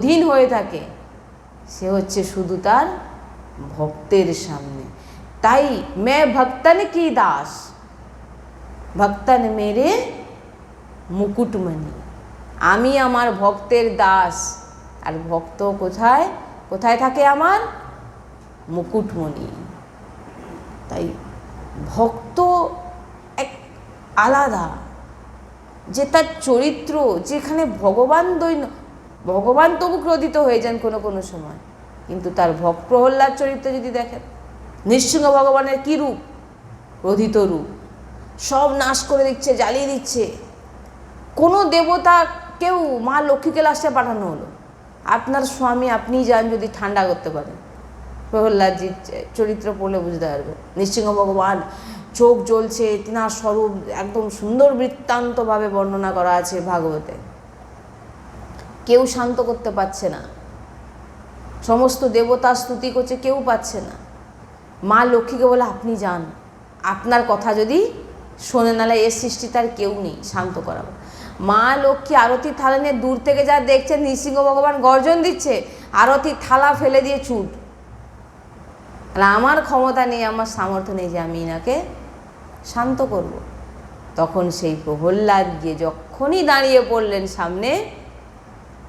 অধীন হয়ে থাকে। সে হচ্ছে শুধু তার ভক্তের সামনে। তাই মে ভক্তন কি দাস? ভক্তন মেরে মুকুটমণি আমি আমার ভক্তের দাস। আর ভক্ত কোথায়? কোথায় থাকে আমার? মুকুটমণি তাই ভক্ত এক আলাদা। যে তার চরিত্র, যেখানে ভগবান দৈন ভগবান তবু ক্রোধিত হয়ে যান কোনো কোনো সময়। কিন্তু তার ভক প্রহ্লাদ চরিত্র যদি দেখেন নৃসিংহ ভগবানের কী রূপ? ক্রোধিত রূপ। সব নাশ করে দিচ্ছে, জ্বালিয়ে দিচ্ছে। কোনো দেবতা কেউ মা লক্ষ্মীকে লাস্টে পাঠানো হলো। আপনার স্বামী আপনি যান যদি ঠান্ডা করতে পারেন। প্রহ্লাদজির চরিত্র পড়লে বুঝতে পারবে নৃসিংহ ভগবান, চোখ জ্বলছে, তিনার স্বরূপ একদম সুন্দর বৃত্তান্তভাবে বর্ণনা করা আছে ভাগবতে। কেউ শান্ত করতে পারছে না। সমস্ত দেবতা স্তুতি করছে, কেউ পাচ্ছে না। মা লক্ষ্মীকে বলে, আপনি যান। আপনার কথা যদি শোনে নালে এর সৃষ্টি তার কেউ নেই, শান্ত করাবো। মা লক্ষ্মী আরতির থালা নিয়ে দূর থেকে যা দেখছে, নৃসিংহ ভগবান গর্জন দিচ্ছে, আরতির থালা ফেলে দিয়ে চুট আর আমার ক্ষমতা নেই, আমার সামর্থ্য নেই যে আমি এনাকে শান্ত করব। তখন সেই প্রহ্লাদ গিয়ে যখনই দাঁড়িয়ে পড়লেন সামনে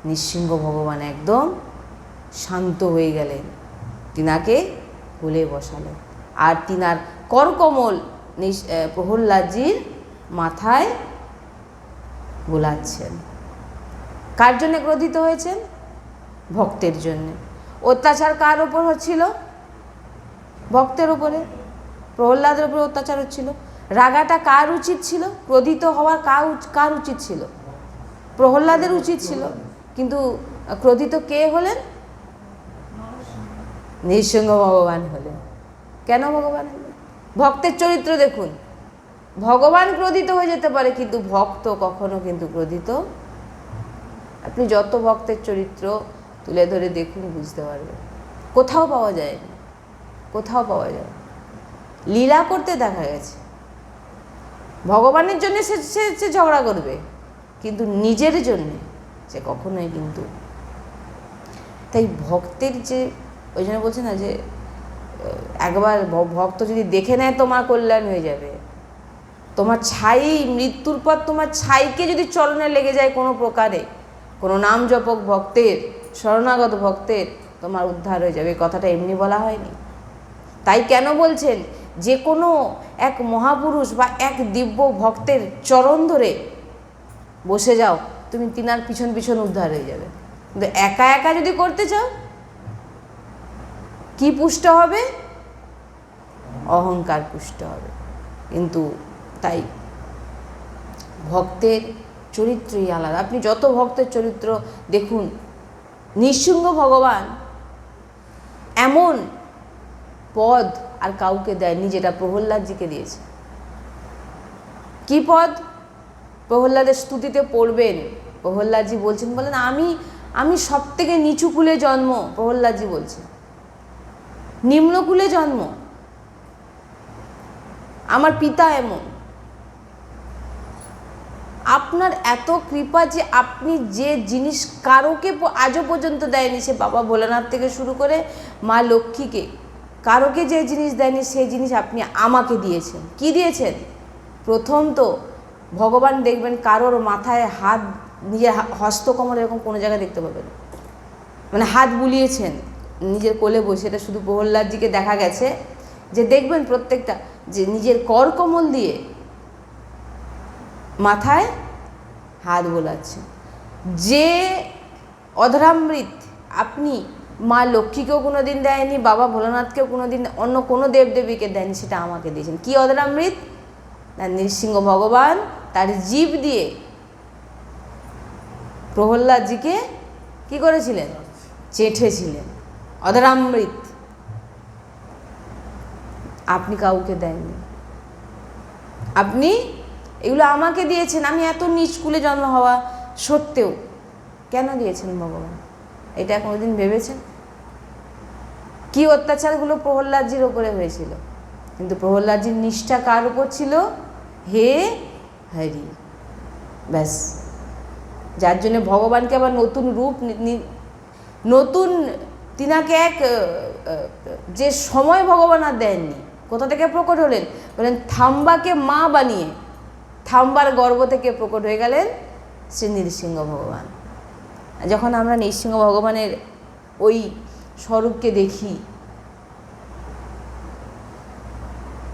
নৃসিংহ ভগবান একদম শান্ত হয়ে গেলেন। তিনাকে কোলে বসালেন। আর তিনার করকমল প্রহ্লাদজির মাথায় বোলাচ্ছেন কার জন্যে ক্রোধিত হয়েছেন? ভক্তের জন্য। অত্যাচার কার ওপর হচ্ছিল? ভক্তের উপরে। প্রহ্লাদের উপরে অত্যাচার হচ্ছিল। রাগাটা কার উচিত ছিল? ক্রোধিত হওয়ার কার উচিত ছিল? প্রহ্লাদের উচিত ছিল। কিন্তু ক্রোধিত কে হলেন? নৃসিংহ ভগবান হলেন। কেন ভগবান ভক্তের চরিত্র দেখুন। ভগবান ক্রোধিত হয়ে যেতে পারে, কিন্তু ভক্ত কখনো কিন্তু ক্রোধিত। আপনি যত ভক্তের চরিত্র তুলে ধরে দেখুন, বুঝতে পারবেন। কোথাও পাওয়া যায় না কোথাও পাওয়া যায় লীলা করতে দেখা গেছে। ভগবানের জন্য সে সে ঝগড়া করবে, কিন্তু নিজের জন্যে সে কখনোই কিন্তু। তাই ভক্তের যে, ওই জন্য বলছে না যে একবার ভক্ত যদি দেখে নেয় তোমার কল্যাণ হয়ে যাবে। তোমার ছাই, মৃত্যুর পর তোমার ছাইকে যদি চরণে লেগে যায় কোনো প্রকারে, কোনো নাম জপক ভক্তের, শরণাগত ভক্তের, তোমার উদ্ধার হয়ে যাবে। কথাটা এমনি বলা হয়নি। তাই কেন বলছেন? যে কোনো এক মহাপুরুষ বা এক দিব্য ভক্তের চরণ ধরে বসে যাও। তুমি তিনার পিছন পিছন উদ্ধার হয়ে যাবে। কিন্তু একা একা যদি করতে চাও, কি পুষ্ট হবে? অহংকার পুষ্ট হবে। কিন্তু তাই ভক্তের চরিত্রই আলাদা। আপনি যত ভক্তের চরিত্র দেখুন, নিঃসঙ্গ ভগবান এমন পদ আর কাউকে দেয়নি যেটা প্রহ্লাদজিকে দিয়েছে। কি পদ? প্রহ্লাদের স্তুতিতে পড়বেন। প্রহ্লাদজি বলছেন, বলেন, আমি আমি সব থেকে নিচু কুলে জন্ম প্রহ্লাদজি বলছেন। নিম্নকুলে জন্ম? আমার পিতা এমন। আপনার এত কৃপা যে আপনি যে জিনিস কারোকে আজও পর্যন্ত দেয়নি, সে বাবা ভোলানাথ থেকে শুরু করে মা লক্ষ্মীকে, কারোকে যে জিনিস দেয়নি সেই জিনিস আপনি আমাকে দিয়েছেন। কি দিয়েছেন? প্রথম তো ভগবান দেখবেন কারোর মাথায় হাত নিজের হস্তকমল এরকম কোনো জায়গায় দেখতে পাবেন। মানে হাত বুলিয়েছেন নিজের কোলে বসে, এটা শুধু প্রহ্লাদজিকে দেখা গেছে যে দেখবেন প্রত্যেকটা যে নিজের করকমল দিয়ে মাথায় হাত বোলাচ্ছে। যে অধরামৃত আপনি মা লক্ষ্মীকেও কোনো দিন দেয়নি, বাবা ভোলানাথকেও কোনো দিন অন্য কোনো দেবদেবীকে দেয়নি সেটা আমাকে দিয়েছেন। কি অধরামৃত? নৃসিংহ ভগবান তার জীব দিয়ে প্রহ্লাদজিকে কি করেছিলেন? চেঠেছিলেন। অধরামৃত। আপনি কাউকে দেননি। আপনি এগুলো আমাকে দিয়েছেন, আমি এত নিচ কুলে জন্ম হওয়া সত্ত্বেও। কেন দিয়েছেন ভগবান? এটা কোনোদিন ভেবেছেন? কি অত্যাচারগুলো প্রহ্লাদজির ওপরে হয়েছিল? কিন্তু প্রহ্লাদজির নিষ্ঠা কার উপর ছিল? হে হরি, ব্যাস। যার জন্য ভগবানকে আবার নতুন রূপ নতুন তিনাকে এক যে সময় ভগবান আর দেননি, কোথা থেকে প্রকট হলেন? বলেন, থাম্বাকে মা বানিয়ে, থাম্বার গর্ভ থেকে প্রকট হয়ে গেলেন শ্রী নৃসিংহ ভগবান। যখন আমরা নৃসিংহ ভগবানের ওই স্বরূপকে দেখি,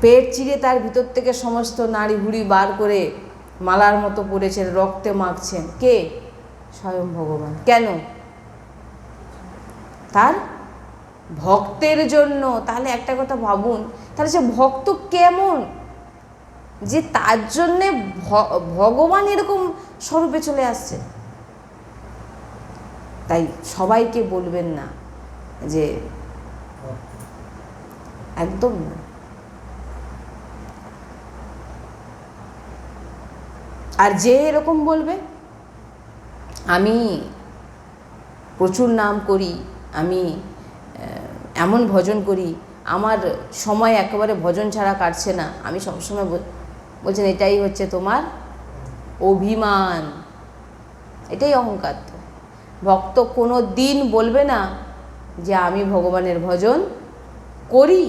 পেট চিরে তার ভিতর থেকে সমস্ত নাড়ি ভুড়ি বার করে মালার মতো পড়েছেন রক্তে মাখছেন। কে? স্বয়ং ভগবান। কেন? তার ভক্তের জন্য। তাহলে একটা কথা ভাবুন, তাহলে সে ভক্ত কেমন? যে তার জন্যে ভগবান এরকম স্বরূপে চলে আসছে। তাই সবাইকে বলবেন না যে, একদম না। আর যে এরকম বলবে, আমি প্রচুর নাম করি, আমি এমন ভজন করি, আমার সময় একেবারে ভজন ছাড়া কাটছে না, আমি সবসময় বলছেন এটাই হচ্ছে তোমার অভিমান। এটাই অহংকার। তো ভক্ত কোনো দিন বলবে না যে, আমি ভগবানের ভজন করি।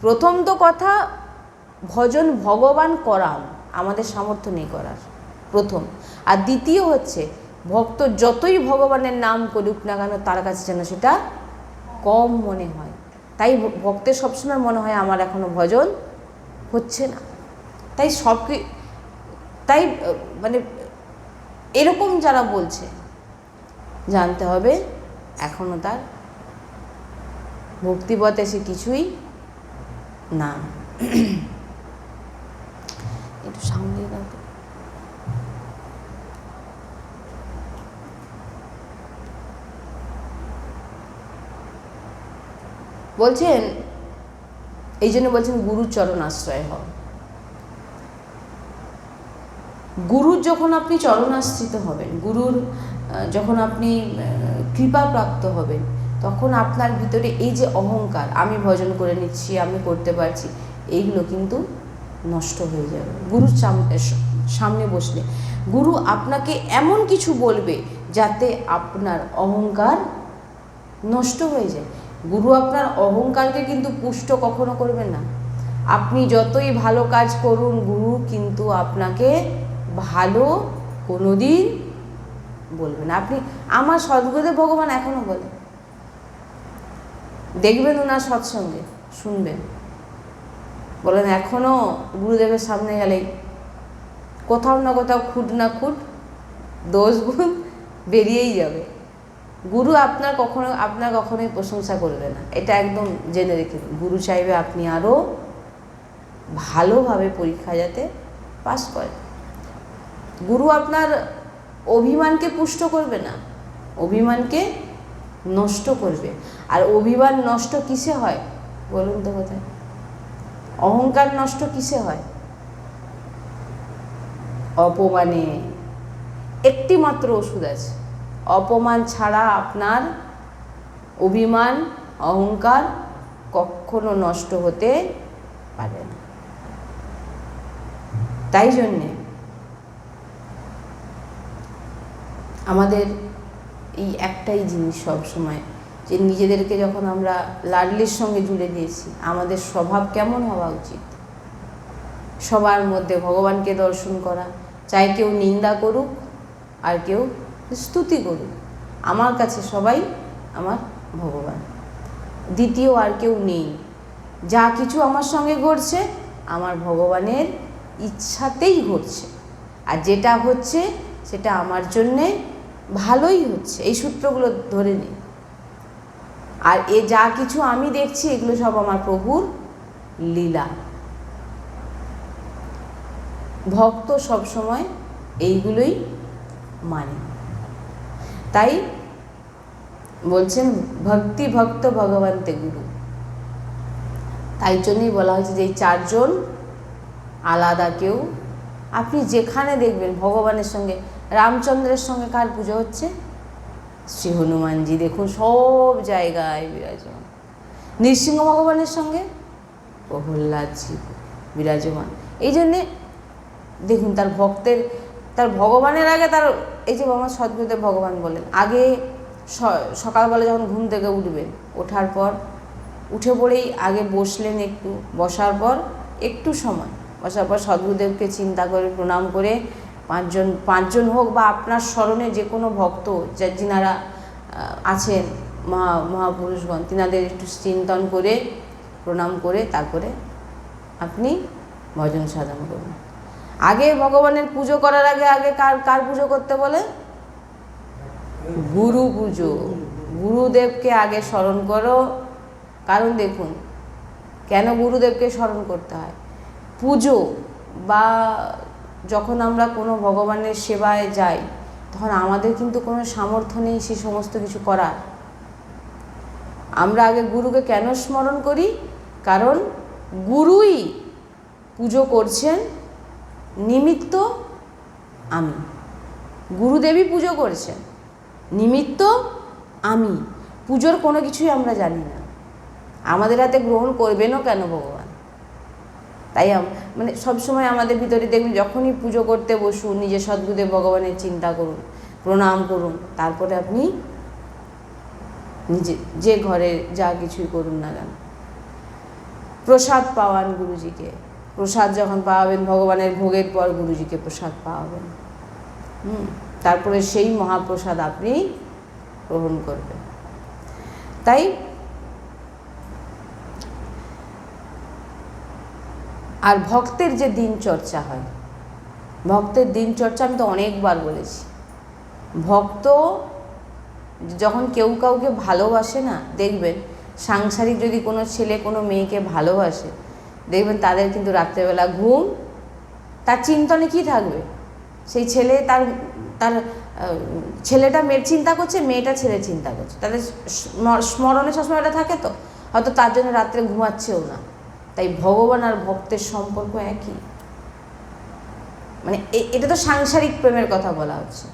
প্রথম তো কথা, ভজন ভগবান করান। আমাদের সামর্থ্য নেই করার। প্রথম। আর দ্বিতীয় হচ্ছে, ভক্ত যতই ভগবানের নাম করুক না কেন, তার কাছে যেন সেটা কম মনে হয়। তাই ভক্তের সবসময় মনে হয়, আমার এখনও ভজন হচ্ছে না। তাই সব তাই মানে এরকম যারা বলছে, জানতে হবে এখনও তার ভক্তিপথে সে কিছুই না। একটু সামনে দাও বলছেন, এই জন্য বলছেন গুরুর চরণ আশ্রয় হও গুরুর যখন আপনি চরণাশ্রিত হবেন, গুরুর যখন আপনি কৃপা প্রাপ্ত হবেন, তখন আপনার ভিতরে এই যে অহংকার, আমি ভজন করে নিচ্ছি, আমি করতে পারছি, এইগুলো কিন্তু নষ্ট হয়ে যাবে। গুরুর সাম- সামনে বসলে। গুরু আপনাকে এমন কিছু বলবে যাতে আপনার অহংকার নষ্ট হয়ে যায়। গুরু আপনার অহংকারকে কিন্তু পুষ্ট কখনো করবেন না। আপনি যতই ভালো কাজ করুন, গুরু কিন্তু আপনাকে ভালো কোনোদিন বলবেন না। আপনি আমার সদ্গুরুদেব ভগবান এখনও বলে। দেখবেন ওনার সৎসঙ্গে, শুনবেন। বলেন এখনও গুরুদেবের সামনে গেলেই কোথাও না কোথাও খুঁট না খুঁট দোষ গুণ বেরিয়েই যাবে। গুরু আপনার কখনো, আপনার কখনোই প্রশংসা করবে না। এটা একদম জেনে রেখে গুরু চাইবে আপনি আরও ভালোভাবে পরীক্ষা যাতে পাস করেন। গুরু আপনার অভিমানকে পুষ্ট করবে না, অভিমানকে নষ্ট করবে। আর অভিমান নষ্ট কিসে হয়? বলুন তো কোথায়? অহংকার নষ্ট কিসে হয়? অপমানে একটি মাত্র ওষুধ আছে। অপমান ছাড়া আপনার অভিমান, অহংকার কখনো নষ্ট হতে পারে না। তাই জন্যে আমাদের এই একটাই জিনিস সব সময় যে নিজেদেরকে যখন আমরা লাডলির সঙ্গে জুড়ে দিয়েছি, আমাদের স্বভাব কেমন হওয়া উচিত? সবার মধ্যে ভগবানকে দর্শন করা, চাই কেউ নিন্দা করুক আর কেউ স্তুতি করুক। আমার কাছে সবাই আমার ভগবান। দ্বিতীয় আর কেউ নেই। যা কিছু আমার সঙ্গে ঘটছে, আমার ভগবানের ইচ্ছাতেই ঘটছে। আর যেটা হচ্ছে, সেটা আমার জন্যে ভালোই হচ্ছে। এই সূত্রগুলো ধরে নিই আর এ যা কিছু আমি দেখছি, এগুলো সব আমার প্রভুর লীলা। ভক্ত সবসময় এইগুলোই মানে। তাই বলছেন, ভক্তি, ভক্ত, ভগবন্তে গুরু। তাই জন্যই বলা হয়েছে যে এই চারজন আলাদা কেউ। আপনি যেখানে দেখবেন ভগবানের সঙ্গে, রামচন্দ্রের সঙ্গে কার পুজো হচ্ছে? শ্রী হনুমানজি, দেখুন সব জায়গায় বিরাজমান। নৃসিংহ ভগবানের সঙ্গে প্রহ্লাদজি বিরাজমান। এই জন্যে দেখুন তার ভক্তের, তার ভগবানের আগে তার, এই যে আমার সদ্গুরুদেব ভগবান বলেন, আগে সকালবেলা যখন ঘুম থেকে উঠবেন ওঠার পর উঠে পড়েই আগে বসলেন একটু, বসার পর একটু সময়, বসার পর সদ্গুরুদেবকে চিন্তা করে, প্রণাম করে পাঁচজন পাঁচজন হোক বা আপনার স্মরণে যে কোনো ভক্ত যা যিনারা আছেন, মহা, মহাপুরুষগণ, তিনাদের একটু চিন্তন করে, প্রণাম করে তারপরে আপনি ভজন সাধন করুন। আগে ভগবানের পুজো করার আগে আগে কার কার পুজো করতে বলে? গুরু পুজো। গুরুদেবকে আগে স্মরণ করো। কারণ দেখুন, কেন গুরুদেবকে স্মরণ করতে হয়? পুজো বা যখন আমরা কোনো ভগবানের সেবায় যাই, তখন আমাদের কিন্তু কোনো সামর্থ্য নেই সে সমস্ত কিছু করার। আমরা আগে গুরুকে কেন স্মরণ করি? কারণ গুরুই পুজো করছেন নিমিত্ত আমি। গুরুদেবী পুজো করছেন নিমিত্ত আমি। পুজোর কোনো কিছুই আমরা জানি না। আমাদের হাতে গ্রহণ করবেনও কেন ভগবান? তাই মানে সবসময় আমাদের ভিতরে দেখবেন যখনই পুজো করতে বসুন, নিজের সদ্গুদেব ভগবানের চিন্তা করুন, প্রণাম করুন, তারপরে আপনি নিজে, যে ঘরে যা কিছুই করুন না কেন। প্রসাদ পাওয়ান গুরুজিকে। প্রসাদ যখন পাওয়াবেন ভগবানের ভোগের পর গুরুজিকে প্রসাদ পাওয়াবেন। হুম, তারপরে সেই মহাপ্রসাদ আপনি গ্রহণ করবেন। তাই আর ভক্তের যে দিনচর্চা হয়, ভক্তের দিনচর্চা আমি তো অনেকবার বলেছি। ভক্ত যখন কেউ কাউকে ভালোবাসে না, দেখবেন সাংসারিক যদি কোনো ছেলে কোনো মেয়েকে ভালোবাসে, দেখবেন তাদের কিন্তু রাত্রেবেলা ঘুম, তার চিন্তনে কি থাকবে? সেই ছেলে তার তার ছেলেটা মেয়ের চিন্তা করছে, মেয়েটা ছেলে চিন্তা করছে। তাদের স্মরণে সবসময় এটা থাকে তো? হয়তো তার জন্য রাত্রে ঘুমাচ্ছেও না। তাই ভগবান আর ভক্তের সম্পর্ক একই? মানে এটা তো সাংসারিক প্রেমের কথা বলা হচ্ছে।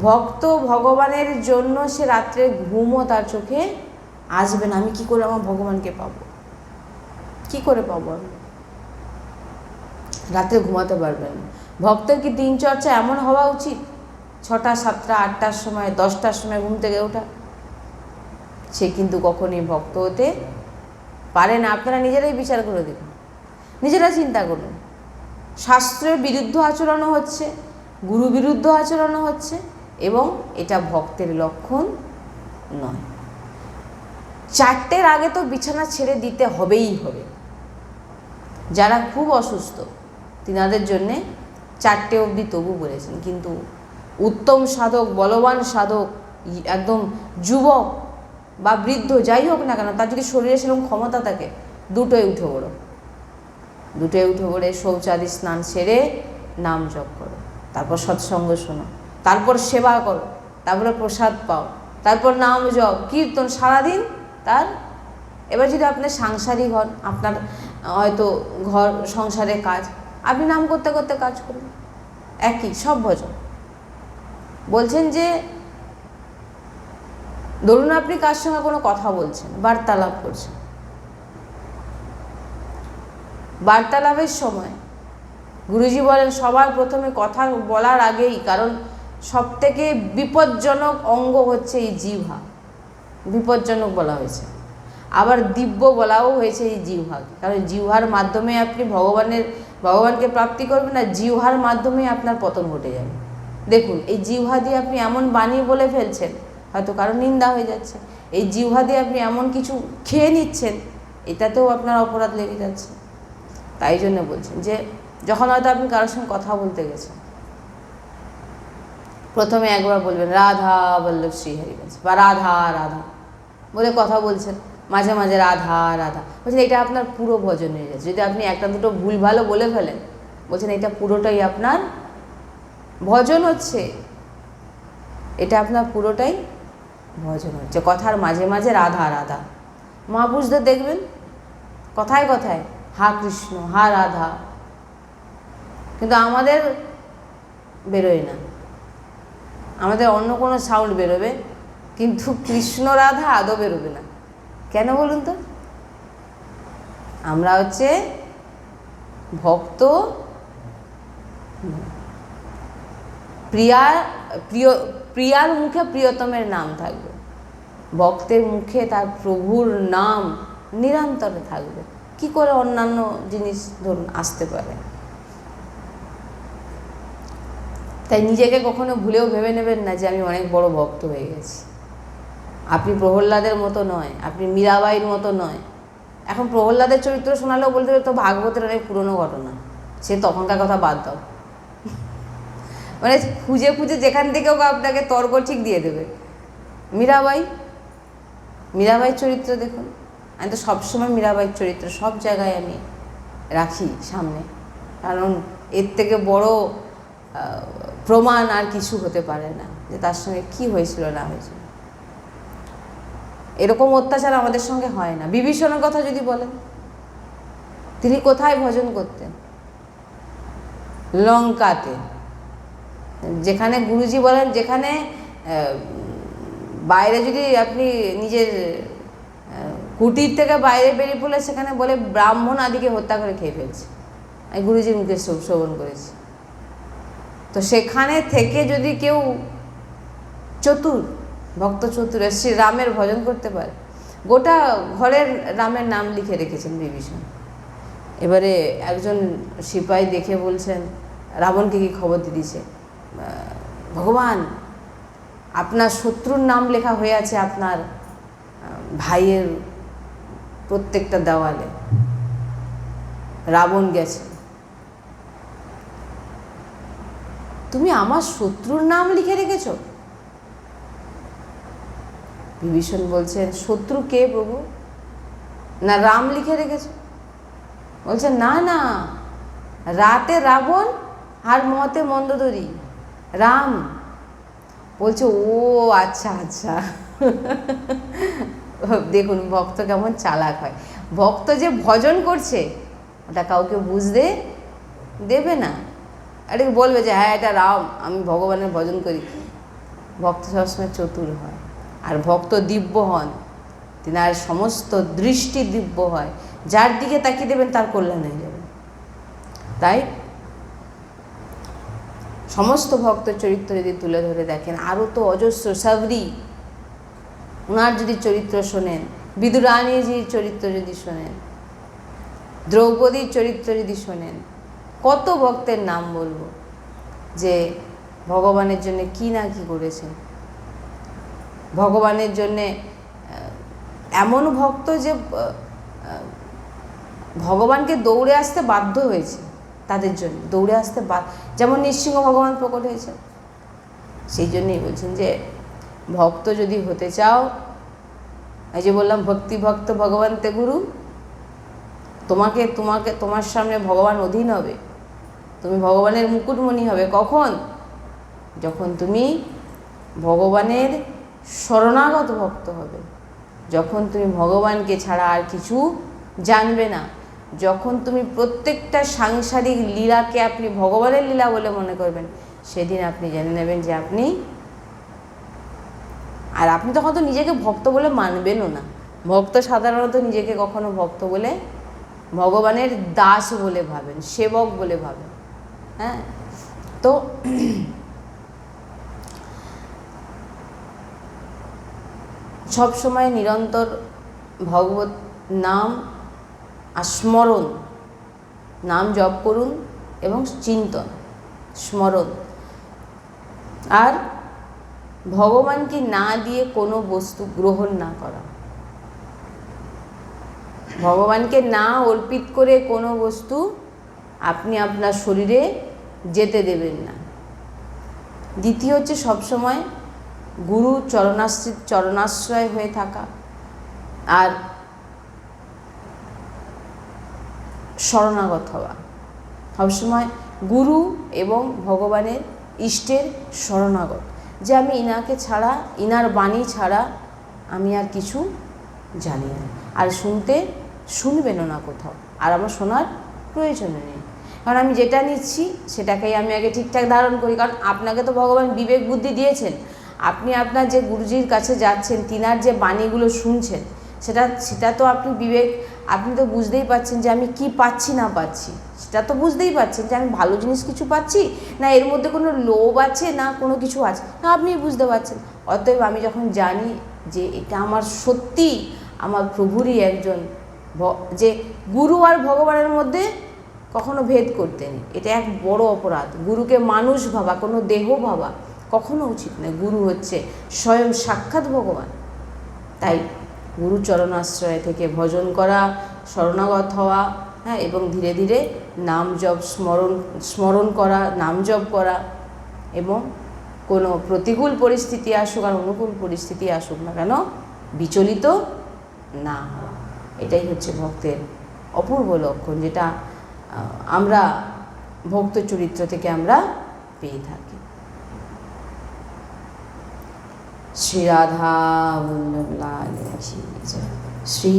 ভক্ত ভগবানের জন্য সে রাত্রে ঘুমও তার চোখে আসবে না। আমি কি করে আমার ভগবানকে পাবো? কি করে পাবো আমি? রাতে ঘুমাতে পারবেন না। ভক্তের কি দিনচর্চা এমন হওয়া উচিত? ছটা, সাতটা, আটটার সময়, দশটার সময় ঘুম থেকে ওঠা? সে কিন্তু কখনই ভক্ত হতে পারে না, আপনারা নিজেরাই বিচার করে দেখুন নিজেরা চিন্তা করুন। শাস্ত্রের বিরুদ্ধ আচরণও হচ্ছে, গুরু বিরুদ্ধ আচরণও হচ্ছে এবং এটা ভক্তের লক্ষণ নয়। চারটের আগে তো বিছানা ছেড়ে দিতে হবেই হবে। যারা খুব অসুস্থ, তিনাদের জন্যে চারটে অবধি তবু বলেছেন। কিন্তু উত্তম সাধক, বলবান সাধক একদম যুবক বা বৃদ্ধ যাই হোক না কেন, তার যদি শরীরে সেরকম ক্ষমতা থাকে, দুটোই উঠে পড়ো। দুটোই উঠে পড়ে, শৌচাদি স্নান সেরে নাম জপ করো, তারপর সৎসঙ্গ শোনো, তারপর সেবা করো, তারপরে প্রসাদ পাও, তারপর নাম জপ, কীর্তন, সারাদিন তার, এবার যদি আপনার সাংসারিক হন, আপনার হয়তো ঘর, সংসারে কাজ, আপনি নাম করতে করতে কাজ করুন। একই, সব ভজন। বলছেন যে ধরুন আপনি কার সঙ্গে কোনো কথা বলছেন, বার্তালাপ করছেন। বার্তালাপের সময় গুরুজি বলেন, সবার প্রথমে কথা বলার আগেই, কারণ সব থেকে বিপজ্জনক অঙ্গ হচ্ছে এই জিহ্বা। বিপজ্জনক বলা হয়েছে। আবার দিব্য বলাও হয়েছে এই জিহ্বাকে। কারণ জিহ্বার মাধ্যমে আপনি ভগবানের, ভগবানকে প্রাপ্তি করবেন না, জিহ্বার মাধ্যমে আপনার পতন ঘটে যাবে। দেখুন, এই জিহ্বা দিয়ে আপনি এমন বাণী বলে ফেলছেন হয়তো কারও নিন্দা হয়ে যাচ্ছে। এই জিহ্বা দিয়ে আপনি এমন কিছু খেয়ে নিচ্ছেন, এটাতেও আপনার অপরাধ লেগে যাচ্ছে। তাই জন্য বলছেন যে, যখন হয়তো আপনি কারোর সঙ্গে কথা বলতে গেছেন, প্রথমে একবার বলবেন, রাধা বল্লভ শ্রীহরি বলছে বা রাধা রাধা বলে কথা বলছেন, মাঝে মাঝে রাধা রাধা বলছেন, এটা আপনার পুরো ভজন হয়ে যাচ্ছে। যদি আপনি একটা দুটো ভুল ভালো বলে ফেলেন, বলছেন, এটা পুরোটাই আপনার ভজন হচ্ছে। এটা আপনার পুরোটাই ভজন হচ্ছে। কথার মাঝে মাঝে রাধা রাধা। মহাপুরুষদের দেখবেন? কথায় কথায়, হা কৃষ্ণ, হা রাধা। কিন্তু আমাদের বেরোয় না। আমাদের অন্য কোনো সাউন্ড বেরোবে, কিন্তু কৃষ্ণ, রাধা আদৌ বেরোবে না। কেন বলুন তো? আমরা হচ্ছে ভক্ত, প্রিয়া প্রিয়, প্রিয়ার মুখে প্রিয়তমের নাম থাকবে। ভক্তের মুখে তার প্রভুর নাম নিরন্তরে থাকবে। কি করে অন্যান্য জিনিস ধরুন আসতে পারে? তাই নিজেকে কখনো ভুলেও ভেবে নেবেন না যে আমি অনেক বড় ভক্ত হয়ে গেছি। আপনি প্রহ্লাদের মতো নয়, আপনি মীরাবাইয়ের মতো নয়। এখন প্রহ্লাদের চরিত্র শোনালেও বলতে তো ভাগবতের অনেক পুরনো ঘটনা। সে তখনকার কথা বাদ দাও। মানে খুঁজে খুঁজে যেখান থেকেও আপনাকে তর্ক ঠিক দিয়ে দেবে। মীরাবাই মীরাবাইয়ের চরিত্র দেখুন। আমি তো সবসময় মীরাবাইয়ের চরিত্র সব জায়গায় আমি রাখি সামনে। কারণ এর থেকে বড় প্রমাণ আর কিছু হতে পারে না যে তার সঙ্গে কি হয়েছিল, না হয়েছিল। এরকম অত্যাচার আমাদের সঙ্গে হয় না। বিভীষণের কথা যদি বলেন, তিনি কোথায় ভজন করতেন? লঙ্কাতে। যেখানে গুরুজি বলেন যেখানে বাইরে যদি আপনি নিজের কুটির থেকে বাইরে বেরিয়ে পড়লে সেখানে বলে ব্রাহ্মণ আদিকে হত্যা করে খেয়ে ফেলছে। আমি গুরুজির মুখে শ্রব- শ্রবণ করেছি। তো সেখানে থেকে যদি কেউ চতুর ভক্ত চতুর শ্রী রামের ভজন করতে পারে গোটা ঘরের রামের নাম লিখে রেখেছেন বিভীষণ। এবারে একজন সিপাই দেখে বলছেন রাবণকে কি খবর দিয়ে দিছে আহ, ভগবান, আপনার শত্রুর নাম লেখা হয়ে আছে আপনার ভাইয়ের প্রত্যেকটা দেওয়ালে। রাবণ গেছে। তুমি আমার শত্রুর নাম লিখে রেখেছ? বিভীষণ বলছেন শত্রু কে প্রভু? না, রাম লিখে রেখেছ? বলছে, না না, রাতে রাবণ আর মতে মন্দদরি। রাম। বলছে, ও আচ্ছা আচ্ছা। দেখুন, ভক্ত কেমন চালাক হয়। ভক্ত যে ভজন করছে, ওটা কাউকে বুঝতে দেবে না। আরে, বলবে যে হ্যাঁ এটা রাম, আমি ভগবানের ভজন করি। ভক্ত সবসময় চতুর হয়। আর ভক্ত দিব্য হন। তিনার সমস্ত দৃষ্টি দিব্য হয়। যার দিকে তাকিয়ে দেবেন, তার কল্যাণ হয়ে যাবে। তাই সমস্ত ভক্ত চরিত্র যদি তুলে ধরে দেখেন, আরও তো অজস্র সাবরি। ওনার যদি চরিত্র শোনেন, বিদুরানীজির চরিত্র যদি শোনেন, দ্রৌপদীর চরিত্র যদি শোনেন, কত ভক্তের নাম বলব যে ভগবানের জন্য কি না কি করেছেন। ভগবানের জন্যে এমন ভক্ত যে ভগবানকে দৌড়ে আসতে বাধ্য হয়েছে। তাদের জন্য, দৌড়ে আসতে বাধ্য যেমন নৃসিংহ ভগবান প্রকট হয়েছে। সেই জন্যই বলছেন যে, ভক্ত যদি হতে চাও, এই যে বললাম, ভক্তি ভক্ত ভগবান তে গুরু, তোমাকে তোমাকে, তোমার সামনে ভগবান অধীন হবে। তুমি ভগবানের মুকুটমণি হবে। কখন? যখন তুমি ভগবানের শরণাগত ভক্ত হবে। যখন তুমি ভগবানকে ছাড়া আর কিছু জানবে না। যখন তুমি প্রত্যেকটা সাংসারিক লীলাকে আপনি ভগবানের লীলা বলে মনে করবেন, সেদিন আপনি জেনে নেবেন যে আপনি আর আপনি তখন তো নিজেকে ভক্ত বলে মানবেনও না। ভক্ত সাধারণত নিজেকে কখনো ভক্ত বলে ভগবানের দাস বলে ভাবেন, সেবক বলে ভাবেন। হ্যাঁ? তো সব সময় নিরন্তর ভগবত নাম স্মরণ নাম জপ করুন এবং চিন্তন। স্মরণ। আর ভগবানকে না দিয়ে কোনো বস্তু গ্রহণ না করা। ভগবানকে না অর্পিত করে কোনো বস্তু আপনি আপনার শরীরে যেতে দেবেন না। দ্বিতীয় হচ্ছে সবসময় গুরু চরণাশ্রিত চরণাশ্রয় হয়ে থাকা। আর শরণাগত হওয়া। সবসময় গুরু এবং ভগবানের ইষ্টের শরণাগত। যে আমি ইনাকে ছাড়া, ইনার বাণী ছাড়া আমি আর কিছু জানি না। আর শুনতে শুনবেনও না কোথাও। আর আমার শোনার প্রয়োজন নেই। কারণ আমি যেটা নিচ্ছি, সেটাকেই আমি আগে ঠিকঠাক ধারণ করি। কারণ আপনাকে তো ভগবান বিবেক বুদ্ধি দিয়েছেন। আপনি আপনার যে গুরুজির কাছে যাচ্ছেন, তিনার যে বাণীগুলো শুনছেন, সেটা সেটা তো আপনি বিবেক আপনি তো বুঝতেই পাচ্ছেন যে আমি কি পাচ্ছি, না পাচ্ছি। সেটা তো বুঝতেই পাচ্ছেন যে আমি ভালো জিনিস কিছু পাচ্ছি, না এর মধ্যে কোনো লোভ আছে, না কোনো কিছু আছে। না আপনি বুঝতে পারছেন। অতএব আমি যখন জানি যে এটা আমার সত্যি, আমার প্রভুরই একজন যে গুরু আর ভগবানের মধ্যে কখনো ভেদ করতে নেই। এটা এক বড় অপরাধ। গুরুকে মানুষ ভাবা, কোনো দেহ ভাবা কখনো উচিত নয়। গুরু হচ্ছে স্বয়ং সাক্ষাৎ ভগবান। তাই গুরু চরণাশ্রয় থেকে ভজন করা, শরণাগত হওয়া হ্যাঁ এবং ধীরে ধীরে নাম জপ, স্মরণ স্মরণ করা, নাম জপ করা, এবং কোনো প্রতিকূল পরিস্থিতি আসুক আর অনুকূল পরিস্থিতি আসুক না কেন, বিচলিত না এটাই হচ্ছে ভক্তের অপূর্ব লক্ষণ যেটা আমরা ভক্ত চরিত্র থেকে আমরা পেয়ে থাকি। শ্রী রাধা বল্লভ লাল শ্রী